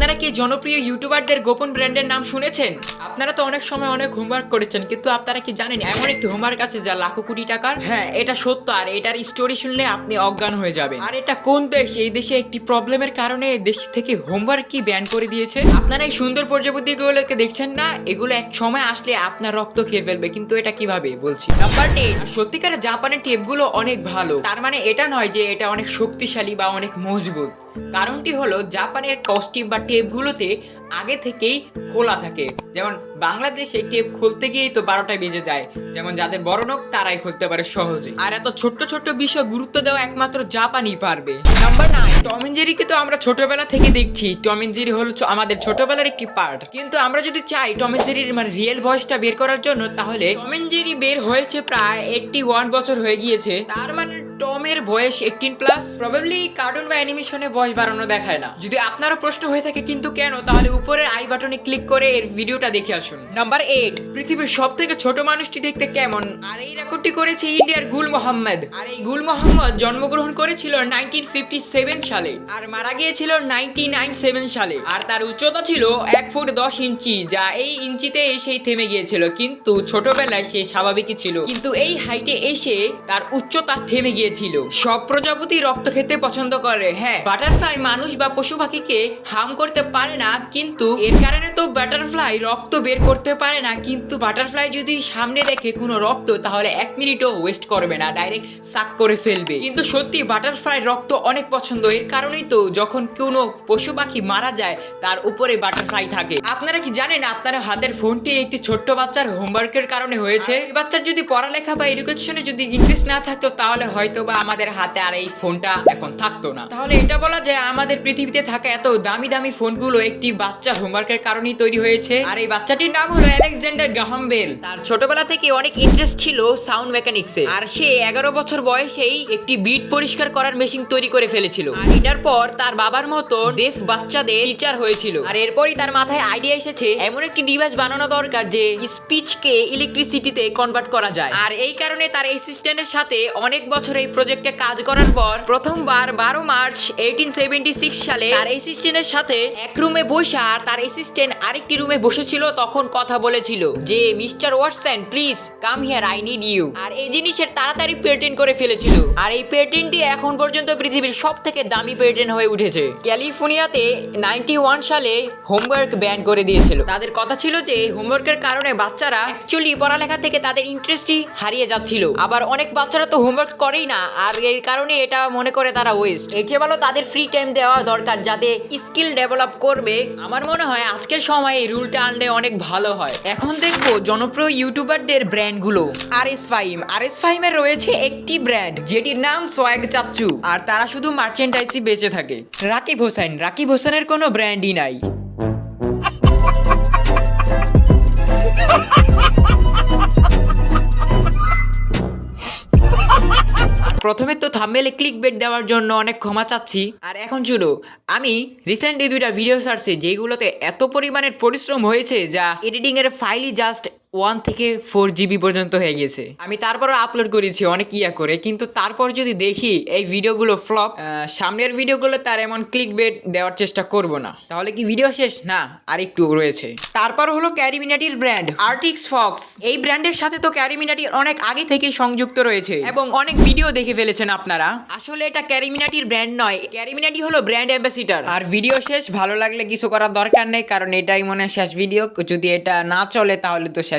আপনারা কি জনপ্রিয় ইউটিউবারদের গোপন ব্র্যান্ডের নাম শুনেছেন? আপনারা তো অনেক সময় অনেক হোমওয়ার্ক করেছেন কিন্তু আপনারা কি জানেন এমন একটি হোমওয়ার্ক আছে যা লাখো কোটি টাকার? হ্যাঁ। এটা সত্য আর এটার স্টোরি শুনলে আপনি অজ্ঞান হয়ে যাবেন। আর এটা কোন দেশ? এই দেশে একটি প্রবলেমের কারণে দেশ থেকে হোমওয়ার্ক কি ব্যান করে দিয়েছে? আপনারা এই সুন্দর প্রজাপতিগুলোকে দেখছেন না? এগুলো এক সময় আসলে আপনার রক্ত খেয়ে ফেলবে কিন্তু এটা কীভাবে? বলছি। নাম্বার টেন সত্যিকারে জাপানের টেপগুলো অনেক ভালো। তার মানে এটা নয় যে এটা অনেক শক্তিশালী বা অনেক মজবুত। কারণটি হলো জাপানের কস্টিপ বা টেপগুলোতে আগে থেকেই খোলা থাকে। যেমন বাংলাদেশে টেপ খুলতে গিয়েই তো বারোটায় বেজে যায়। যেমন যাদের বড় নখ, তারাই খুলতে পারে সহজে আর এত ছোট্ট ছোট্ট বিষয় গুরুত্ব দেওয়া একমাত্র জাপানই পারবে। নাম্বার নাইন টম জেরিকে তো আমরা ছোটবেলা থেকে দেখছি। টম জেরি হলো আমাদের ছোটবেলার একটি পার্ট কিন্তু আমরা যদি চাই টম জেরির মানে রিয়েল ভয়েসটা বের করার জন্য, তাহলে টম জেরি বের হয়েছে প্রায় এইটটি ওয়ান বছর হয়ে গিয়েছে। তার মানে টমের বয়স এইটিন প্লাস প্রবাবলি কার্টুন বা অ্যানিমেশনে বয়স বাড়ানো দেখায় না। যদি আপনারও প্রশ্ন হয়ে থাকে, কিন্তু কেন, তাহলে উপরের আই বাটনে ক্লিক করে এর ভিডিওটা দেখে আসুন। নাম্বার এইট পৃথিবীর সব থেকে ছোট মানুষটি দেখতে কেমন? আর এই রেকর্ডটি করেছে ইন্ডিয়ার গুল মোহাম্মদ। আর এই গুল মোহাম্মদ জন্মগ্রহণ করেছিল নাইনটিন ফিফটি সেভেন সালে, আর মারা গিয়েছিল নাইনটি নাইন সেভেন সালে। আর তার উচ্চতা ছিল এক ফুট দশ ইঞ্চি, যা এই ইঞ্চিতে এসেই থেমে গিয়েছিল। কিন্তু ছোটবেলায় সে স্বাভাবিকই ছিল। কিন্তু এই হাইটে এসে তার উচ্চতা থেমে গিয়েছিল। সব প্রজাপতি রক্ত খেতে পছন্দ করে। হ্যাঁ বাটারফ্লাই মানুষ বা পশু পাখিকে হার্ম করতে পারে না, কিন্তু এর কারণে তো বাটারফ্লাই রক্ত বের করতে পারে না। কিন্তু বাটারফ্লাই যদি সামনে দেখে কোনো রক্ত, তাহলে এক মিনিটও ওয়েস্ট করবে না ডাইরেক্ট সাক করে ফেলবে। কিন্তু সত্যি বাটারফ্লাই রক্ত অনেক পছন্দ, এর কারণেই তো যখন কোনো পশু পাখি মারা যায়, তার উপরে বাটারফ্লাই থাকে। আপনারা কি জানেন, আপনার হাতের ফোনটি একটি ছোট্ট বাচ্চার হোমওয়ার্কের কারণে হয়েছে? বাচ্চার যদি পড়ালেখা বা এডুকেশনে যদি ইন্টারেস্ট না থাকতো, তাহলে হয়তো বা আমাদের হাতে আর এই ফোনটা এখন থাকতো না। তাহলে এটা বলা যায় আমাদের পৃথিবীতে থাকা এত দামি দামি ফোনগুলো একটি বাচ্চার হোমওয়ার্কের কারণেই তৈরি হয়েছে। আর এই বাচ্চাটির নাম হলো অ্যালেকজান্ডার গ্রাহাম বেল তার ছোটবেলা থেকে অনেক ইন্টারেস্ট ছিল সাউন্ড মেকানিক্সে আর সে এগারো বছর বয়সেই একটি বিট পরিষ্কার করার মেশিন তৈরি করে ফেলেছিল। আর এটার পর তার বাবার মতো ডেফ বাচ্চাদের টিচার হয়েছিল। আর এরপরই তার মাথায় আইডিয়া এসেছে, এমন একটি ডিভাইস বানানো দরকার যে স্পিচকে ইলেকট্রিসিটিতে কনভার্ট করা যায়। আর এই কারণে তার অ্যাসিস্ট্যান্টের সাথে অনেক বছর এই প্রজেক্টে কাজ করার পর প্রথমবার বারো মার্চ এইটিন সেভেন্টি সিক্স সালে তার অ্যাসিস্ট্যান্টের সাথে এক রুমে বসে আর তার অ্যাসিস্ট্যান্ট আরেকটি রুমে বসেছিল তখন কথা বলেছিল যে, Mr Watson please come here I need you আর এই জিনিসের তাড়াতাড়ি পেটেন্ট করে ফেলেছিল। আর এই পেটেন্টটি এখন পর্যন্ত পৃথিবীর সব থেকে দামি পেটেন্ট হয়ে উঠেছে। ক্যালিফোর্নিয়াতে নাইনটি ওয়ান সালে হোমওয়ার্ক ব্যান করে দিয়েছিল। তাদের কথা ছিল যে হোমওয়ার্কের কারণে বাচ্চারা অ্যাকচুয়ালি পড়ালেখা থেকে তাদের ইন্টারেস্টই হারিয়ে যাচ্ছিল। আবার অনেক বাচ্চারা তো হোমওয়ার্ক করেই না, আর এর কারণে এটা মনে করে তারা ওয়েস্ট এর চেয়ে ভালো তাদের ফ্রি টাইম দেওয়া দরকার যাতে স্কিল ডেভেলপ করবে। আমার মনে হয় আজকের সময় এই রুলটা আনলে অনেক ভালো হয়। এখন দেখব জনপ্রিয় ইউটিউবারদের ব্র্যান্ডগুলো R S Fahim R S ফাইমের রয়েছে একটি ব্র্যান্ড যেটির নাম সোয়াগ চাচ্চু আর তারা শুধু মার্চেন্টাইজই বেঁচে থাকে। রাকিব হোসেন। রাকিব হোসেনের কোনো ব্র্যান্ডই নাই। থাম্বেলে ক্লিক বেট দেওয়ার জন্য অনেক ক্ষমা চাচ্ছি। আর এখন শুনো, আমি রিসেন্টলি দুইটা ভিডিও সারছি যেগুলোতে এত পরিমাণের পরিশ্রম হয়েছে যা এডিটিংয়ের ফাইলই জাস্ট ওয়ান থেকে ফোর জিবি পর্যন্ত হয়ে গেছে। আমি তারপরও আপলোড করেছি, অনেক ইয়া করে। কিন্তু তারপর যদি দেখি এই ভিডিওগুলো ফ্লপ সামনের ভিডিওগুলো তার এমন ক্লিক বেট দেওয়ার চেষ্টা করব না। তাহলে কি ভিডিও শেষ? না, আর একটু রয়েছে। তারপর হলো ক্যারিমিনাটির ব্র্যান্ড আর্টিক্স ফক্স এই ব্র্যান্ডের সাথে তো ক্যারিমিনাটির অনেক আগে থেকেই সংযুক্ত রয়েছে। এবং অনেক ভিডিও দেখে ফেলেছেন আপনারা। আসলে এটা ক্যারিমিনাটির ব্র্যান্ড নয় ক্যারিমিনাটি হলো ব্র্যান্ড অ্যাম্বাসিডার আর ভিডিও শেষ, ভালো লাগলে কিছু করার দরকার নেই, কারণ এটাই মনে শেষ ভিডিও যদি এটা না চলে, তাহলে তো শেষ